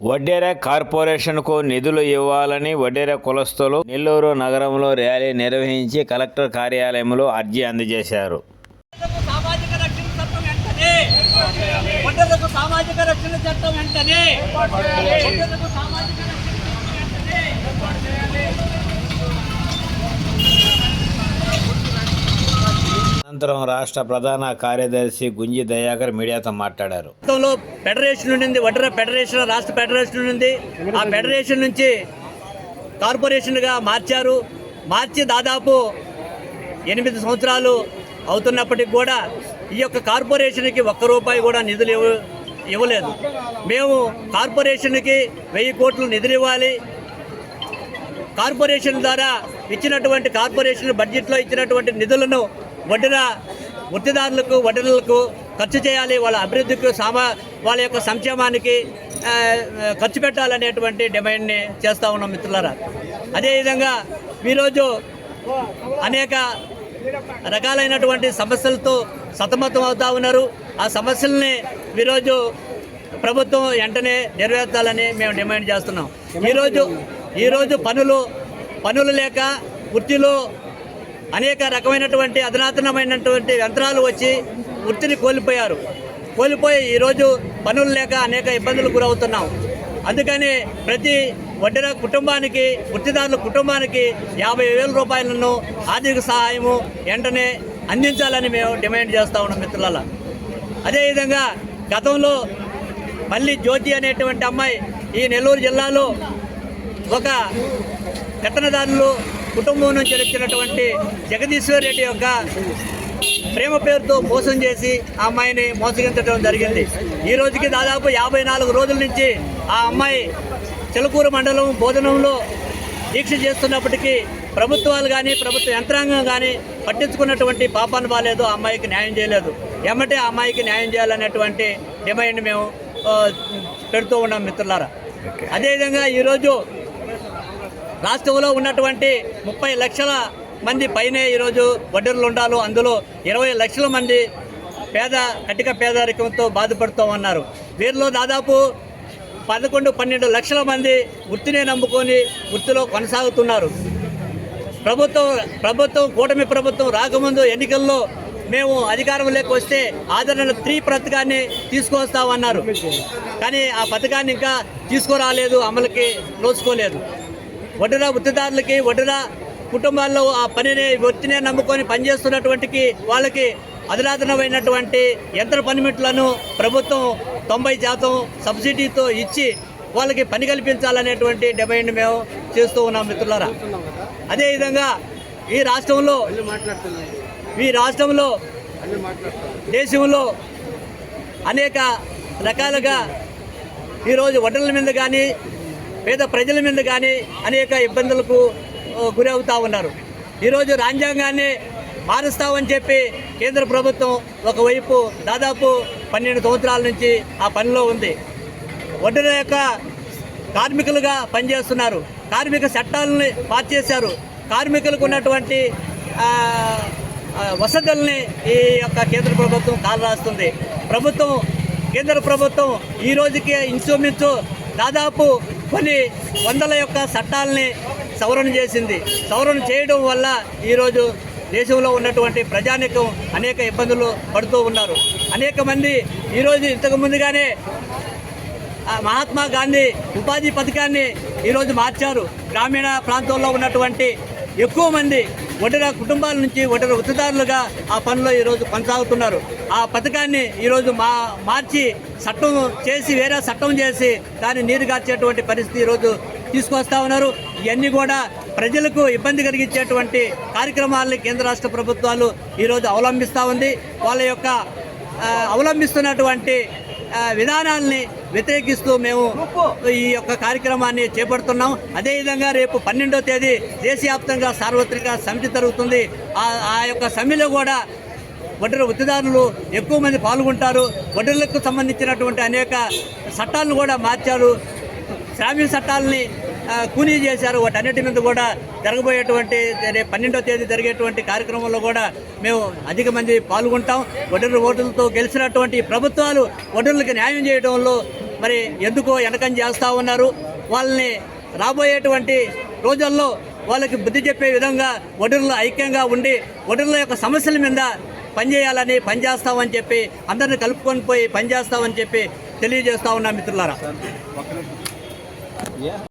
వడ్డేర కార్పొరేషన్కు నిధులు ఇవ్వాలని వడ్డేరా కులస్తులు నెల్లూరు నగరంలో ర్యాలీ నిర్వహించి కలెక్టర్ కార్యాలయంలో అర్జీ అందజేశారు. సామాజిక రక్షణ చట్టం వెంటనే. అనంతరం రాష్ట్ర ప్రధాన కార్యదర్శి గుంజి దయాకర్ మీడియాతో మాట్లాడారు. గతంలో ఫెడరేషన్ ఉండింది వడ్ర ఫెడరేషన్ రాష్ట్ర ఫెడరేషన్ ఉండింది. ఆ ఫెడరేషన్ నుంచి కార్పొరేషన్గా మార్చారు. మార్చి దాదాపు ఎనిమిది సంవత్సరాలు అవుతున్నప్పటికి కూడా ఈ యొక్క కార్పొరేషన్కి ఒక్క రూపాయి కూడా నిధులు ఇవ్వ ఇవ్వలేదు. మేము కార్పొరేషన్కి వెయ్యి కోట్లు నిధులు ఇవ్వాలి. కార్పొరేషన్ ద్వారా ఇచ్చినటువంటి కార్పొరేషన్ బడ్జెట్లో ఇచ్చినటువంటి నిధులను వడ్డన వృత్తిదారులకు వడ్డనలకు ఖర్చు చేయాలి వాళ్ళ అభివృద్ధికి సామా వాళ్ళ యొక్క సంక్షేమానికి ఖర్చు పెట్టాలనేటువంటి డిమాండ్ని చేస్తూ ఉన్నాం మిత్రులారా. అదేవిధంగా ఈరోజు అనేక రకాలైనటువంటి సమస్యలతో సతమతం అవుతూ ఉన్నారు. ఆ సమస్యల్ని ఈరోజు ప్రభుత్వం వెంటనే నెరవేర్చాలని మేము డిమాండ్ చేస్తున్నాం. ఈరోజు ఈరోజు పనులు పనులు లేక వృత్తిలో అనేక రకమైనటువంటి అధునాతనమైనటువంటి యంత్రాలు వచ్చి వృత్తిని కోల్పోయారు. కోల్పోయి ఈరోజు పనులు లేక అనేక ఇబ్బందులు గురవుతున్నాం. అందుకని ప్రతి వడ్డీర కుటుంబానికి వృత్తిదారుల కుటుంబానికి యాభై వేల రూపాయలను ఆర్థిక సహాయము వెంటనే అందించాలని మేము డిమాండ్ చేస్తా ఉన్నాం మిత్రుల అదేవిధంగా గతంలో మళ్ళీ జ్యోతి అనేటువంటి అమ్మాయి ఈ నెల్లూరు జిల్లాలో ఒక కట్టణదారులు కుటుంబం నుంచి వచ్చినటువంటి జగదీశ్వర్ రెడ్డి యొక్క ప్రేమ పేరుతో మోసం చేసి ఆ అమ్మాయిని మోసగించడం జరిగింది. ఈ రోజుకి దాదాపు యాభై నాలుగు రోజుల నుంచి ఆ అమ్మాయి చిలకూరు మండలం బోధనంలో దీక్ష చేస్తున్నప్పటికీ ప్రభుత్వాలు కానీ ప్రభుత్వ యంత్రాంగం కానీ పట్టించుకున్నటువంటి పాపాన్ని బాలేదు ఆ అమ్మాయికి న్యాయం చేయలేదు. ఎమ్మటే ఆ అమ్మాయికి న్యాయం చేయాలనేటువంటి డిమాండ్ మేము పెడుతూ ఉన్నాం మిత్రులారా. అదేవిధంగా ఈరోజు రాష్ట్రంలో ఉన్నటువంటి ముప్పై లక్షల మంది పైనే ఈరోజు వడ్డీలు ఉండాలి. అందులో ఇరవై లక్షల మంది పేద కటిక పేదరికంతో బాధపడుతూ ఉన్నారు వీరిలో దాదాపు పదకొండు పన్నెండు లక్షల మంది వృత్తినే నమ్ముకొని వృత్తిలో కొనసాగుతున్నారు. ప్రభుత్వం ప్రభుత్వం కూటమి ప్రభుత్వం రాకముందు ఎన్నికల్లో మేము అధికారంలోకి వస్తే ఆదరణ త్రీ పథకాన్ని తీసుకొస్తామన్నారు. కానీ ఆ పథకాన్ని ఇంకా తీసుకురాలేదు అమలుకి నోచుకోలేదు. వడ్డీర వృత్తిదారులకి వడ్డీర కుటుంబాల్లో ఆ పనిని వృత్తినే నమ్ముకొని పనిచేస్తున్నటువంటికి వాళ్ళకి అధునాతనమైనటువంటి యంత్ర పనిముట్లను ప్రభుత్వం తొంభై శాతం సబ్సిడీతో ఇచ్చి వాళ్ళకి పని కల్పించాలనేటువంటి డిమాండ్ మేము చేస్తూ ఉన్నాం మిత్రులారా. అదేవిధంగా ఈ రాష్ట్రంలో ఈ రాష్ట్రంలో దేశంలో అనేక రకాలుగా ఈరోజు వడ్డల మీద కానీ పేద ప్రజల మీద కానీ అనేక ఇబ్బందులకు గురి అవుతూ ఉన్నారు. ఈరోజు రాజ్యాంగాన్ని మారుస్తామని చెప్పి కేంద్ర ప్రభుత్వం ఒకవైపు దాదాపు పన్నెండు సంవత్సరాల నుంచి ఆ పనిలో ఉంది. వడ్డీల యొక్క కార్మికులుగా పనిచేస్తున్నారు. కార్మిక చట్టాలని మార్చేశారు కార్మికులకు ఉన్నటువంటి వసతుల్ని ఈ యొక్క కేంద్ర ప్రభుత్వం కాలరాస్తుంది. ప్రభుత్వం కేంద్ర ప్రభుత్వం ఈ రోజుకి ఇంచుమించు దాదాపు కొన్ని వందల యొక్క చట్టాలని సవరణ చేసింది. సవరణ చేయడం వల్ల ఈరోజు దేశంలో ఉన్నటువంటి ప్రజానికం అనేక ఇబ్బందులు పడుతూ ఉన్నారు. అనేక మంది ఈరోజు ఇంతకు ముందుగానే మహాత్మా గాంధీ ఉపాధి పథకాన్ని ఈరోజు మార్చారు. గ్రామీణ ప్రాంతంలో ఉన్నటువంటి ఎక్కువ మంది ఒడ్డర కుటుంబాల నుంచి ఒంటరి వృత్తిదారులుగా ఆ పనిలో ఈరోజు కొనసాగుతున్నారు. ఆ పథకాన్ని ఈరోజు మా మార్చి చట్టం చేసి వేరే చట్టం చేసి దాన్ని నీరు గార్చేటువంటి పరిస్థితి ఈరోజు తీసుకొస్తా ఉన్నారు. ఇవన్నీ కూడా ప్రజలకు ఇబ్బంది కలిగించేటువంటి కార్యక్రమాలని కేంద్ర రాష్ట్ర ప్రభుత్వాలు ఈరోజు అవలంబిస్తూ ఉంది. వాళ్ళ యొక్క అవలంబిస్తున్నటువంటి విధానాల్ని వ్యతిరేకిస్తూ మేము ఈ యొక్క కార్యక్రమాన్ని చేపడుతున్నాం. అదేవిధంగా రేపు పన్నెండో తేదీ దేశవ్యాప్తంగా సార్వత్రిక సమితి జరుగుతుంది. ఆ ఆ యొక్క సమ్మెలో కూడా వడ్డీల వృత్తిదారులు ఎక్కువ మంది పాల్గొంటారు. వడ్డీలకు సంబంధించినటువంటి అనేక చట్టాలను కూడా మార్చారు. శ్రామిక చట్టాలని కూలీ చేశారు. వాటన్నిటి మీద కూడా జరగబోయేటువంటి రేపు పన్నెండో తేదీ జరిగేటువంటి కార్యక్రమంలో కూడా మేము అధిక మంది పాల్గొంటాం. వడ్డీల ఓటులతో గెలిచినటువంటి ప్రభుత్వాలు వడ్డీలకు న్యాయం చేయడంలో మరి ఎందుకో వెనకం చేస్తూ ఉన్నారు. వాళ్ళని రాబోయేటువంటి రోజుల్లో వాళ్ళకి బుద్ధి చెప్పే విధంగా వడ్డీల్లో ఐక్యంగా ఉండి వడ్డీల యొక్క సమస్యల మీద పనిచేయాలని పనిచేస్తామని చెప్పి అందరిని కలుపుకొని పోయి పనిచేస్తామని చెప్పి తెలియజేస్తా ఉన్నా మిత్రులారా.